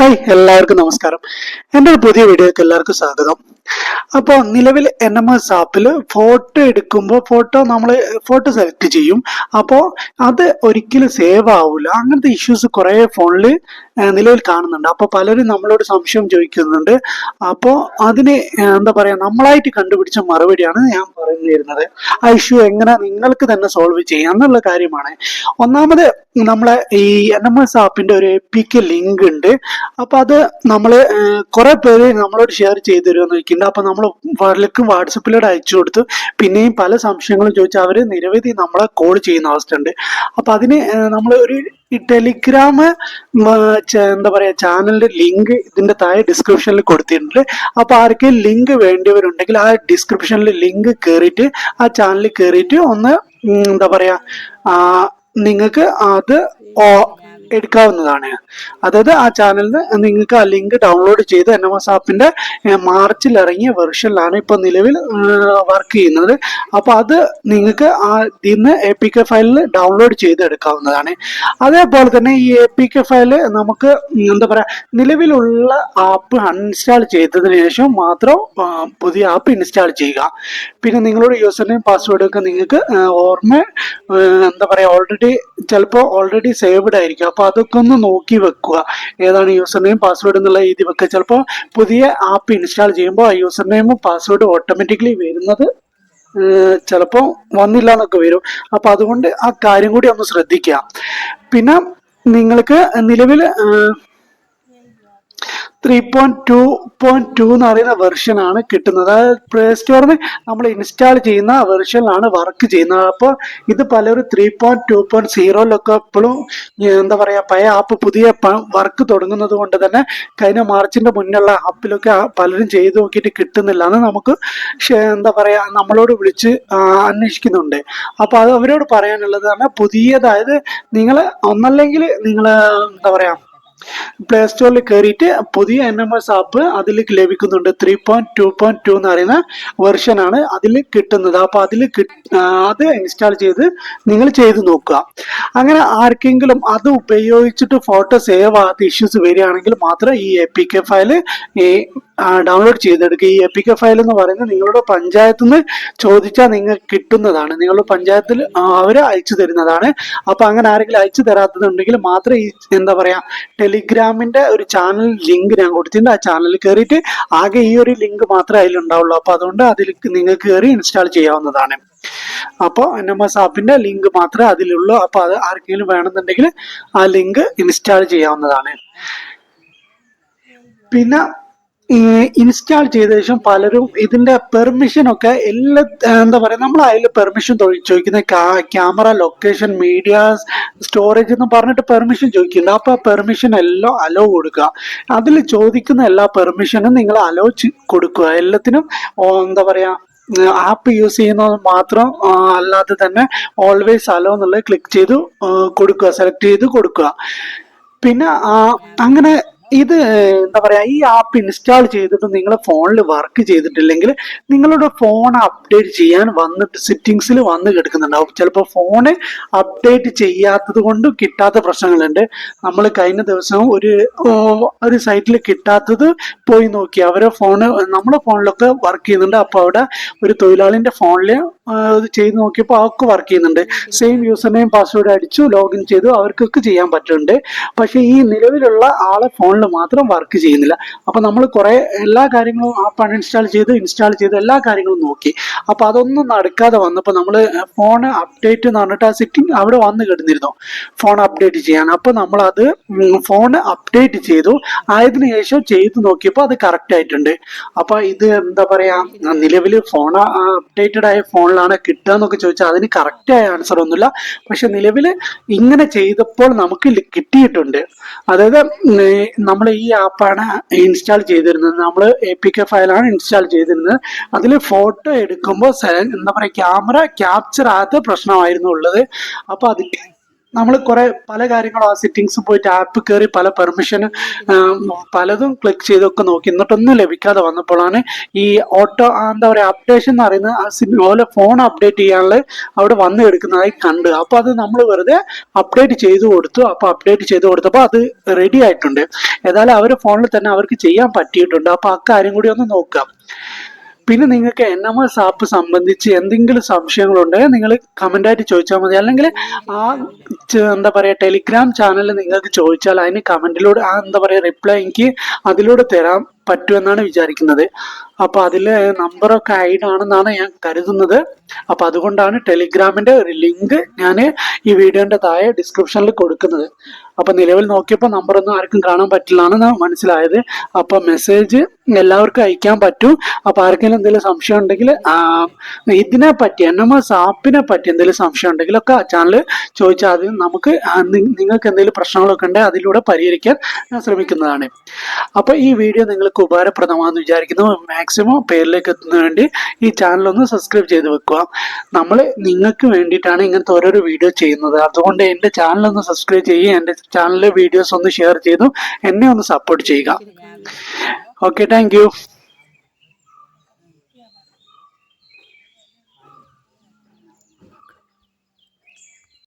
Hi എല്ലാവർക്കും നമസ്കാരം. എന്റെ ഒരു പുതിയ വീഡിയോക്ക് എല്ലാവർക്കും സ്വാഗതം. അപ്പോൾ നിലവിൽ എൻ എം എസ് ആപ്പിൽ ഫോട്ടോ എടുക്കുമ്പോൾ ഫോട്ടോ നമ്മൾ ഫോട്ടോ സെലക്ട് ചെയ്യും. അപ്പോൾ അത് ഒരിക്കലും സേവ് ആവില്ല അങ്ങനത്തെ ഇഷ്യൂസ് കുറേ ഫോണിൽ നിലവിൽ കാണുന്നുണ്ട്. അപ്പോൾ പലരും നമ്മളോട് സംശയം ചോദിക്കുന്നുണ്ട്. അപ്പോൾ അതിന് എന്താ പറയുക നമ്മളായിട്ട് കണ്ടുപിടിച്ച മറുപടിയാണ് ഞാൻ പറഞ്ഞു തരുന്നത് ആ ഇഷ്യൂ എങ്ങനെ നിങ്ങൾക്ക് തന്നെ സോൾവ് ചെയ്യാം എന്നുള്ള കാര്യമാണ്. ഒന്നാമത് നമ്മളെ ഈ എൻ എം എസ് ആപ്പിന്റെ ഒരു പിക്ക് ലിങ്ക് ഉണ്ട്. അപ്പൊ അത് നമ്മൾ കുറേ പേര് നമ്മളോട് ഷെയർ ചെയ്തു തരുമെന്ന് ചോദിക്കുന്നുണ്ട്. അപ്പൊ നമ്മൾ പലർക്കും വാട്സപ്പിലൂടെ അയച്ചു കൊടുത്തു. പിന്നെയും പല സംശയങ്ങളും ചോദിച്ചാൽ അവർ നിരവധി നമ്മളെ കോൾ ചെയ്യുന്ന അവസ്ഥ ഉണ്ട് അപ്പൊ അതിന് നമ്മൾ ഒരു ടെലിഗ്രാം എന്താ പറയാ ചാനലിന്റെ ലിങ്ക് ഇതിന്റെ താഴെ ഡിസ്ക്രിപ്ഷനിൽ കൊടുത്തിട്ടുണ്ട്. അപ്പൊ ആർക്കും ലിങ്ക് വേണ്ടിയവരുണ്ടെങ്കിൽ ആ ഡിസ്ക്രിപ്ഷനിൽ ലിങ്ക് കയറിയിട്ട് ആ ചാനലിൽ കയറിയിട്ട് ഒന്ന് എന്താ പറയാ നിങ്ങൾക്ക് അത് എടുക്കാവുന്നതാണ്. അതായത് ആ ചാനലിന് നിങ്ങൾക്ക് ആ ലിങ്ക് ഡൗൺലോഡ് ചെയ്ത് എൻ എം എസ് ആപ്പിന്റെ മാർച്ചിൽ ഇറങ്ങിയ വെർഷനിലാണ് ഇപ്പൊ നിലവിൽ വർക്ക് ചെയ്യുന്നത്. അപ്പൊ അത് നിങ്ങൾക്ക് ആ ഇതിന്ന് എ പി കെ ഫയലിൽ ഡൗൺലോഡ് ചെയ്ത് എടുക്കാവുന്നതാണ്. അതേപോലെ തന്നെ ഈ എ പി കെ ഫയൽ നമുക്ക് എന്താ പറയാ നിലവിലുള്ള ആപ്പ് അൺഇൻസ്റ്റാൾ ചെയ്തതിന് ശേഷം മാത്രം പുതിയ ആപ്പ് ഇൻസ്റ്റാൾ ചെയ്യുക. പിന്നെ നിങ്ങളുടെ യൂസർ നെയിം ഒക്കെ നിങ്ങൾക്ക് ഓർമ്മ എന്താ പറയാ ഓൾറെഡി ചിലപ്പോൾ ഓൾറെഡി സേവ്ഡ് ആയിരിക്കും. അപ്പൊ അതൊക്കെ ഒന്ന് നോക്കി വെക്കുക. ഏതാണ് യൂസർ നെയിം പാസ്വേഡ് എന്നുള്ള എഴുതി വെക്കുക. ചിലപ്പോൾ പുതിയ ആപ്പ് ഇൻസ്റ്റാൾ ചെയ്യുമ്പോൾ ആ യൂസർ നെയിമും പാസ്വേഡ് ഓട്ടോമാറ്റിക്കലി വരുന്നത് ചിലപ്പോൾ വന്നില്ല എന്നൊക്കെ വരും. അപ്പൊ അതുകൊണ്ട് ആ കാര്യം കൂടി ഒന്ന് ശ്രദ്ധിക്കുക. പിന്നെ നിങ്ങൾക്ക് നിലവിൽ three point two point two എന്ന് പറയുന്ന വെർഷൻ ആണ് കിട്ടുന്നത്. അതായത് പ്ലേ സ്റ്റോറിന് നമ്മൾ ഇൻസ്റ്റാൾ ചെയ്യുന്ന വെർഷനിലാണ് വർക്ക് ചെയ്യുന്നത്. അപ്പോൾ ഇത് പലരും ത്രീ പോയിന്റ് ടു പോയിന്റ് സീറോയിലൊക്കെ എപ്പോഴും എന്താ പറയുക പഴയ ആപ്പ് പുതിയ വർക്ക് തുടങ്ങുന്നത് കൊണ്ട് തന്നെ കഴിഞ്ഞ മാർച്ചിന്റെ മുന്നുള്ള ആപ്പിലൊക്കെ പലരും ചെയ്ത് നോക്കിയിട്ട് കിട്ടുന്നില്ല എന്ന് നമുക്ക് എന്താ പറയുക നമ്മളോട് വിളിച്ച് അന്വേഷിക്കുന്നുണ്ട്. അപ്പോൾ അത് അവരോട് പറയാനുള്ളത് പറഞ്ഞാൽ പുതിയതായത് നിങ്ങൾ ഒന്നല്ലെങ്കിൽ നിങ്ങൾ എന്താ പറയാ പ്ലേ സ്റ്റോറിൽ കയറിയിട്ട് പുതിയ എൻ എം എസ് ആപ്പ് അതിൽ ലഭിക്കുന്നുണ്ട്. Three point two point two എന്ന് പറയുന്ന വെർഷൻ ആണ് അതിൽ കിട്ടുന്നത്. അപ്പൊ അതിൽ അത് ഇൻസ്റ്റാൾ ചെയ്ത് നിങ്ങൾ ചെയ്ത് നോക്കുക. അങ്ങനെ ആർക്കെങ്കിലും അത് ഉപയോഗിച്ചിട്ട് ഫോട്ടോ സേവ് ആകാത്ത ഇഷ്യൂസ് വരികയാണെങ്കിൽ മാത്രം ഈ എ പി കെ ഫയൽ ഈ ഡൗൺലോഡ് ചെയ്തെടുക്കുക. ഈ എ പി കെ ഫയൽ എന്ന് പറയുന്നത് നിങ്ങളുടെ പഞ്ചായത്തിൽ നിന്ന് ചോദിച്ചാൽ നിങ്ങൾക്ക് കിട്ടുന്നതാണ്. നിങ്ങളുടെ പഞ്ചായത്തിൽ അവർ അയച്ചു തരുന്നതാണ്. അപ്പൊ അങ്ങനെ ആരെങ്കിലും അയച്ചു തരാത്തതുണ്ടെങ്കിൽ മാത്രം ഈ എന്താ പറയാ ടെലിഗ്രാമിന്റെ ഒരു ചാനൽ ലിങ്ക് ഞാൻ കൊടുത്തിട്ടുണ്ട്. ആ ചാനലിൽ കയറിയിട്ട് ആകെ ഈ ഒരു ലിങ്ക് മാത്രമേ അതിലുണ്ടാവുള്ളൂ അപ്പൊ അതുകൊണ്ട് അതിൽ നിങ്ങൾക്ക് കയറി ഇൻസ്റ്റാൾ ചെയ്യാവുന്നതാണ്. അപ്പോൾ എൻ എം എസ് ആപ്പിന്റെ ലിങ്ക് മാത്രമേ അതിലുള്ളൂ. അപ്പൊ അത് ആർക്കെങ്കിലും വേണമെന്നുണ്ടെങ്കിൽ ആ ലിങ്ക് ഇൻസ്റ്റാൾ ചെയ്യാവുന്നതാണ്. പിന്നെ ഇൻസ്റ്റാൾ ചെയ്ത ശേഷം പലരും ഇതിന്റെ പെർമിഷൻ ഒക്കെ എല്ലാ എന്താ പറയാ നമ്മൾ അതിൽ പെർമിഷൻ ചോദിക്കുന്ന ക്യാമറ ലൊക്കേഷൻ മീഡിയ സ്റ്റോറേജ് എന്ന് പറഞ്ഞിട്ട് പെർമിഷൻ ചോദിക്കുന്നുണ്ട്. അപ്പൊ പെർമിഷൻ എല്ലാം അലോ കൊടുക്കുക. അതിൽ ചോദിക്കുന്ന എല്ലാ പെർമിഷനും നിങ്ങൾ അലോ കൊടുക്കുക. എല്ലാത്തിനും എന്താ പറയാ ആപ്പ് യൂസ് ചെയ്യുന്നത് മാത്രം അല്ലാതെ തന്നെ ഓൾവേസ് അലോ എന്നുള്ളത് ക്ലിക്ക് ചെയ്ത് കൊടുക്കുക. സെലക്ട് ചെയ്ത് കൊടുക്കുക. പിന്നെ അങ്ങനെ ഇത് എന്താ പറയാ ഈ ആപ്പ് ഇൻസ്റ്റാൾ ചെയ്തിട്ട് നിങ്ങൾ ഫോണിൽ വർക്ക് ചെയ്തിട്ടില്ലെങ്കിൽ നിങ്ങളുടെ ഫോൺ അപ്ഡേറ്റ് ചെയ്യാൻ വന്നിട്ട് സെറ്റിങ്സിൽ വന്ന് കിടക്കുന്നുണ്ടാവും. ചിലപ്പോൾ ഫോണ് അപ്ഡേറ്റ് ചെയ്യാത്തത് കൊണ്ട് കിട്ടാത്ത പ്രശ്നങ്ങളുണ്ട്. നമ്മൾ കഴിഞ്ഞ ദിവസം ഒരു ഒരു സൈറ്റിൽ കിട്ടാത്തത് പോയി നോക്കി. അവരെ ഫോണ് നമ്മുടെ ഫോണിലൊക്കെ വർക്ക് ചെയ്യുന്നുണ്ട്. അപ്പോൾ അവിടെ ഒരു തൊഴിലാളിന്റെ ഫോണിൽ ചെയ്ത് നോക്കിയപ്പോൾ അവർക്ക് വർക്ക് ചെയ്യുന്നുണ്ട്. സെയിം യൂസർ നെയിം പാസ്വേഡ് അടിച്ചു ലോഗിൻ ചെയ്തു അവർക്കൊക്കെ ചെയ്യാൻ പറ്റുന്നുണ്ട്. പക്ഷേ ഈ നിലവിലുള്ള ആളെ ഫോണിൽ മാത്രം വർക്ക് ചെയ്യുന്നില്ല. അപ്പോൾ നമ്മൾ കുറേ എല്ലാ കാര്യങ്ങളും ആപ്പ് അൺഇൻസ്റ്റാൾ ചെയ്ത് ഇൻസ്റ്റാൾ ചെയ്ത് എല്ലാ കാര്യങ്ങളും നോക്കി. അപ്പോൾ അതൊന്നും നടക്കാതെ വന്നപ്പോൾ നമ്മൾ ഫോൺ അപ്ഡേറ്റ് എന്ന് പറഞ്ഞിട്ട് ആ സെറ്റിംഗ് അവിടെ വന്ന് കിടന്നിരുന്നു. ഫോൺ അപ്ഡേറ്റ് ചെയ്യാൻ. അപ്പോൾ നമ്മളത് ഫോൺ അപ്ഡേറ്റ് ചെയ്തു. ആയതിനു ശേഷം ചെയ്ത് നോക്കിയപ്പോൾ അത് കറക്റ്റ് ആയിട്ടുണ്ട്. അപ്പോൾ ഇത് എന്താ പറയുക നിലവിൽ ഫോൺ അപ്ഡേറ്റഡ് ആയ ഫോണിലാണ് കിട്ടുക എന്നൊക്കെ ചോദിച്ചാൽ അതിന് കറക്റ്റ് ആയ ആൻസർ ഒന്നുമില്ല. പക്ഷെ നിലവിൽ ഇങ്ങനെ ചെയ്തപ്പോൾ നമുക്ക് കിട്ടിയിട്ടുണ്ട്. അതായത് നമ്മൾ ഈ ആപ്പാണ് ഇൻസ്റ്റാൾ ചെയ്തിരുന്നത്. നമ്മൾ എ പി കെ ഫയലാണ് ഇൻസ്റ്റാൾ ചെയ്തിരുന്നത്. അതിൽ ഫോട്ടോ എടുക്കുമ്പോൾ എന്താ പറയുക ക്യാമറ ക്യാപ്ചർ ആകാത്ത പ്രശ്നമായിരുന്നു ഉള്ളത്. അപ്പോൾ അതിന്റെ നമ്മൾ കുറെ പല കാര്യങ്ങളും ആ സെറ്റിങ്സ് പോയിട്ട് ആപ്പ് കയറി പല പെർമിഷൻ പലതും ക്ലിക്ക് ചെയ്തൊക്കെ നോക്കി. എന്നിട്ടൊന്നും ലഭിക്കാതെ വന്നപ്പോഴാണ് ഈ ഓട്ടോ എന്താ പറയുക അപ്ഡേഷൻ എന്ന് പറയുന്നത് ഓലെ ഫോൺ അപ്ഡേറ്റ് ചെയ്യാനുള്ള അവിടെ വന്നു എടുക്കുന്നതായി കണ്ട്. അപ്പൊ അത് നമ്മൾ വെറുതെ അപ്ഡേറ്റ് ചെയ്തു കൊടുത്തു. അപ്പൊ അപ്ഡേറ്റ് ചെയ്തു കൊടുത്തപ്പോൾ അത് റെഡി ആയിട്ടുണ്ട്. ഏതായാലും അവരുടെ ഫോണിൽ തന്നെ അവർക്ക് ചെയ്യാൻ പറ്റിയിട്ടുണ്ട്. അപ്പൊ അക്കാര്യം കൂടി ഒന്ന് നോക്കാം. പിന്നെ നിങ്ങൾക്ക് എൻ എം എസ് ആപ്പ് സംബന്ധിച്ച് എന്തെങ്കിലും സംശയങ്ങളുണ്ടെങ്കിൽ നിങ്ങൾ കമന്റ് ആയിട്ട് ചോദിച്ചാൽ മതി. അല്ലെങ്കിൽ ആ എന്താ പറയാ ടെലിഗ്രാം ചാനലിൽ നിങ്ങൾക്ക് ചോദിച്ചാൽ അതിന് കമന്റിലൂടെ ആ എന്താ പറയാ റിപ്ലൈ എനിക്ക് അതിലൂടെ തരാൻ പറ്റുമെന്നാണ് വിചാരിക്കുന്നത്. അപ്പൊ അതിൽ നമ്പറൊക്കെ ഐഡ് ആണെന്നാണ് ഞാൻ കരുതുന്നത്. അപ്പോൾ അതുകൊണ്ടാണ് ടെലിഗ്രാമിന്റെ ഒരു ലിങ്ക് ഞാൻ ഈ വീഡിയോന്റെ താഴെ ഡിസ്ക്രിപ്ഷനിൽ കൊടുക്കുന്നത്. അപ്പോൾ നിലവിൽ നോക്കിയപ്പോൾ നമ്പറൊന്നും ആർക്കും കാണാൻ പറ്റില്ല എന്നാണ് മനസ്സിലായത്. അപ്പോൾ മെസ്സേജ് എല്ലാവർക്കും അയക്കാൻ പറ്റും. അപ്പോൾ ആർക്കെങ്കിലും എന്തെങ്കിലും സംശയം ഉണ്ടെങ്കിൽ ഇതിനെ പറ്റി എൻ എം എസ് ആപ്പിനെ പറ്റി എന്തെങ്കിലും സംശയം ഉണ്ടെങ്കിൽ ഒക്കെ ആ ചാനൽ ചോദിച്ചാൽ ആദ്യം നമുക്ക് നിങ്ങൾക്ക് എന്തെങ്കിലും പ്രശ്നങ്ങളൊക്കെ ഉണ്ടെങ്കിൽ അതിലൂടെ പരിഹരിക്കാൻ ഞാൻ ശ്രമിക്കുന്നതാണ്. അപ്പോൾ ഈ വീഡിയോ നിങ്ങൾക്ക് ഉപകാരപ്രദമാണെന്ന് വിചാരിക്കുന്നു. മാക്സിമം പേരിലേക്ക് എത്തുന്നതിന് വേണ്ടി ഈ ചാനൽ ഒന്ന് സബ്സ്ക്രൈബ് ചെയ്ത് വെക്കുക. നമ്മൾ നിങ്ങൾക്ക് വേണ്ടിയിട്ടാണ് ഇങ്ങനത്തെ ഓരോരോ വീഡിയോ ചെയ്യുന്നത്. അതുകൊണ്ട് എന്റെ ചാനൽ ഒന്ന് സബ്സ്ക്രൈബ് ചെയ്യുക എന്റെ ചാനലിലെ വീഡിയോസ് ഒന്ന് ഷെയർ ചെയ്തു എന്നെ ഒന്ന് സപ്പോർട്ട് ചെയ്യുക. Okay thank